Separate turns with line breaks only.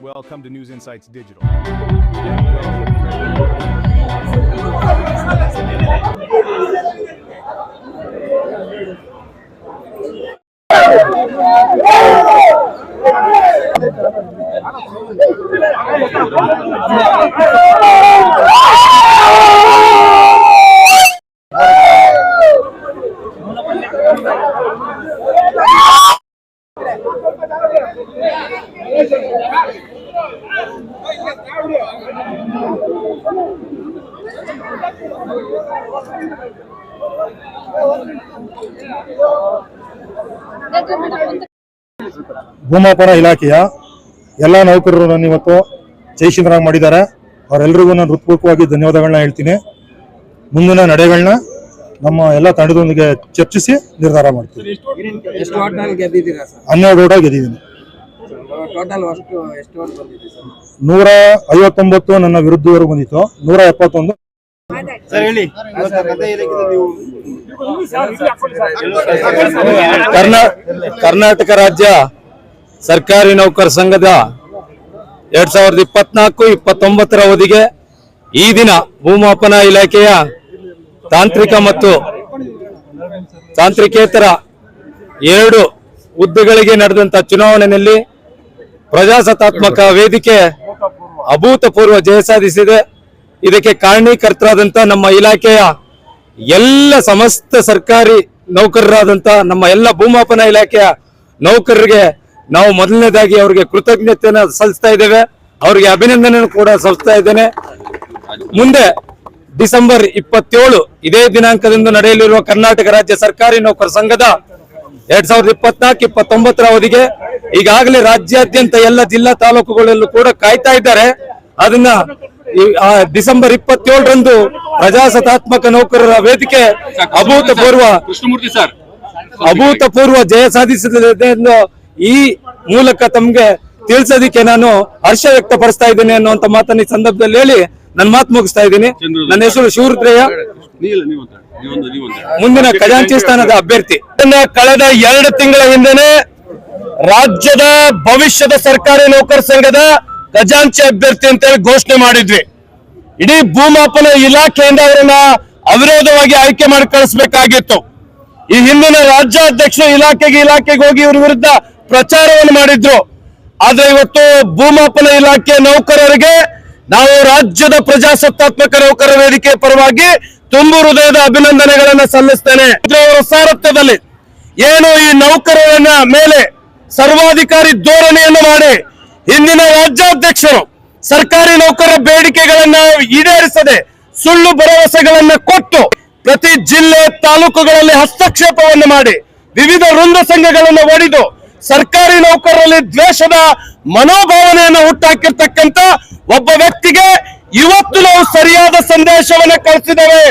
Welcome to News Insights Digital.
ಭೂಮಾಪನ ಇಲಾಖೆಯ ಎಲ್ಲ ನೌಕರರು ನಾನು ಇವತ್ತು ಜೈಶೀಲರಾಗಿ ಮಾಡಿದ್ದಾರೆ. ಅವರೆಲ್ಲರಿಗೂ ನಾನು ಹೃತ್ಪೂರ್ವಕವಾಗಿ ಧನ್ಯವಾದಗಳನ್ನ ಹೇಳ್ತೀನಿ. ಮುಂದಿನ ನಡೆಗಳನ್ನ ನಮ್ಮ ಎಲ್ಲ ತಂಡದೊಂದಿಗೆ ಚರ್ಚಿಸಿ ನಿರ್ಧಾರ ಮಾಡ್ತೀವಿ. ಹನ್ನೆರಡು ಓಟ ಗೆದ್ದಿದ್ದೀನಿ.
ಟೋಟಲ್ ಅಷ್ಟು ಎಷ್ಟು ಓಟ್ ಬಂದಿದೆ ಸರ್?
ನೂರ ಐವತ್ತೊಂಬತ್ತು ನನ್ನ ವಿರುದ್ಧವರೆಗೂ ಬಂದಿತ್ತು. ನೂರ ಎಪ್ಪತ್ತೊಂದು.
ಕರ್ನಾ ಕರ್ನಾಟಕ ರಾಜ್ಯ ಸರ್ಕಾರಿ ನೌಕರ ಸಂಘದ ಎರಡ್ ಸಾವಿರದ ಇಪ್ಪತ್ನಾಲ್ಕು ಇಪ್ಪತ್ತೊಂಬತ್ತರ ಅವಧಿಗೆ ಈ ದಿನ ಭೂಮಾಪನ ಇಲಾಖೆಯ ತಾಂತ್ರಿಕ ಮತ್ತು ತಾಂತ್ರಿಕೇತರ ಎರಡು ಹುದ್ದೆಗಳಿಗೆ ನಡೆದಂತ ಚುನಾವಣೆಯಲ್ಲಿ ಪ್ರಜಾಸತ್ತಾತ್ಮಕ ವೇದಿಕೆ ಅಭೂತಪೂರ್ವ ಜಯ ಸಾಧಿಸಿದೆ. ಇದಕ್ಕೆ ಕಾರಣೀಕರ್ತರಾದಂತ ನಮ್ಮ ಇಲಾಖೆಯ ಎಲ್ಲ ಸಮಸ್ತ ಸರ್ಕಾರಿ ನೌಕರರಾದಂತ ನಮ್ಮ ಎಲ್ಲ ಭೂಮಾಪನ ಇಲಾಖೆಯ ನೌಕರರಿಗೆ ನಾವು ಮೊದಲನೇದಾಗಿ ಅವರಿಗೆ ಕೃತಜ್ಞತೆಯನ್ನು ಸಲ್ಲಿಸ್ತಾ ಇದ್ದೇವೆ. ಅವರಿಗೆ ಅಭಿನಂದನೆ ಕೂಡ ಸಲ್ಲಿಸ್ತಾ ಇದ್ದೇನೆ. ಮುಂದೆ ಡಿಸೆಂಬರ್ ಇಪ್ಪತ್ತೇಳು ಇದೇ ದಿನಾಂಕದಿಂದ ನಡೆಯಲಿರುವ ಕರ್ನಾಟಕ ರಾಜ್ಯ ಸರ್ಕಾರಿ ನೌಕರ ಸಂಘದ ಎರಡ್ ಸಾವಿರದ ಇಪ್ಪತ್ನಾಲ್ಕು ಇಪ್ಪತ್ತೊಂಬತ್ತರ ಅವಧಿಗೆ ಈಗಾಗಲೇ ರಾಜ್ಯಾದ್ಯಂತ ಎಲ್ಲ ಜಿಲ್ಲಾ ತಾಲೂಕುಗಳಲ್ಲೂ ಕೂಡ ಕಾಯ್ತಾ ಇದ್ದಾರೆ. ಅದನ್ನ ಆ ಡಿಸೆಂಬರ್ ಇಪ್ಪತ್ತೇಳರಂದು ಪ್ರಜಾಸತ್ತಾತ್ಮಕ ನೌಕರರ ವೇದಿಕೆ ಅಭೂತಪೂರ್ವ
ಕೃಷ್ಣಮೂರ್ತಿ ಸರ್.
ಅಭೂತಪೂರ್ವ ಜಯ ಸಾಧಿಸಿದೆ ಎಂದು ಈ ಮೂಲಕ ತಮ್ಗೆ ತಿಳಿಸೋದಿಕ್ಕೆ ನಾನು ಹರ್ಷ ವ್ಯಕ್ತಪಡಿಸ್ತಾ ಇದ್ದೇನೆ ಅನ್ನುವಂತ ಮಾತನ್ನ ಈ ಸಂದರ್ಭದಲ್ಲಿ ಹೇಳಿ ನನ್ನ ಮಾತು ಮುಗಿಸ್ತಾ ಇದ್ದೀನಿ. ನನ್ನ ಹೆಸರು ಶಿವರುದ್ರಯ್ಯ. ಮುಂದಿನ ಖಜಾಂಚಿ ಸ್ಥಾನದ ಅಭ್ಯರ್ಥಿ. ಕಳೆದ ಎರಡು ತಿಂಗಳ ಹಿಂದೆನೆ ರಾಜ್ಯದ ಭವಿಷ್ಯದ ಸರ್ಕಾರಿ ನೌಕರ ಸಂಘದ ಖಜಾಂಚಿ ಅಭ್ಯರ್ಥಿ ಅಂತ ಹೇಳಿ ಘೋಷಣೆ ಮಾಡಿದ್ವಿ. ಇಡೀ ಭೂಮಾಪನ ಇಲಾಖೆಯಿಂದ ಅವರನ್ನ ಅವಿರೋಧವಾಗಿ ಆಯ್ಕೆ ಮಾಡಿ ಕಳಿಸಬೇಕಾಗಿತ್ತು. ಈ ಹಿಂದಿನ ರಾಜ್ಯಾಧ್ಯಕ್ಷ ಇಲಾಖೆಗೆ ಇಲಾಖೆಗೆ ಹೋಗಿ ಇವ್ರ ವಿರುದ್ಧ ಪ್ರಚಾರವನ್ನು ಮಾಡಿದ್ರು. ಆದ್ರೆ ಇವತ್ತು ಭೂಮಾಪನ ಇಲಾಖೆ ನೌಕರರಿಗೆ ನಾವು ರಾಜ್ಯದ ಪ್ರಜಾಸತ್ತಾತ್ಮಕ ನೌಕರ ವೇದಿಕೆ ಪರವಾಗಿ ತುಂಬು ಹೃದಯದ ಅಭಿನಂದನೆಗಳನ್ನ ಸಲ್ಲಿಸ್ತೇನೆ. ಸಾರಥ್ಯದಲ್ಲಿ ಏನು ಈ ನೌಕರರನ್ನ ಮೇಲೆ ಸರ್ವಾಧಿಕಾರಿ ಧೋರಣೆಯನ್ನು ಮಾಡಿ ಹಿಂದಿನ ರಾಜ್ಯಾಧ್ಯಕ್ಷರು ಸರ್ಕಾರಿ ನೌಕರರ ಬೇಡಿಕೆಗಳನ್ನ ಈಡೇರಿಸದೆ ಸುಳ್ಳು ಭರವಸೆಗಳನ್ನ ಕೊಟ್ಟು ಪ್ರತಿ ಜಿಲ್ಲೆ ತಾಲೂಕುಗಳಲ್ಲಿ ಹಸ್ತಕ್ಷೇಪವನ್ನು ಮಾಡಿ ವಿವಿಧ ವೃಂದ ಸಂಘಗಳನ್ನು ಒಡೆದು ಸರ್ಕಾರಿ ನೌಕರರಲ್ಲಿ ದ್ವೇಷದ ಮನೋಭಾವನೆಯನ್ನು ಹುಟ್ಟಾಕಿರ್ತಕ್ಕಂತ ಒಬ್ಬ ವ್ಯಕ್ತಿಗೆ ಇವತ್ತು ನಾವು ಸರಿಯಾದ ಸಂದೇಶವನ್ನ ಕಳಿಸಿದ್ದೇವೆ.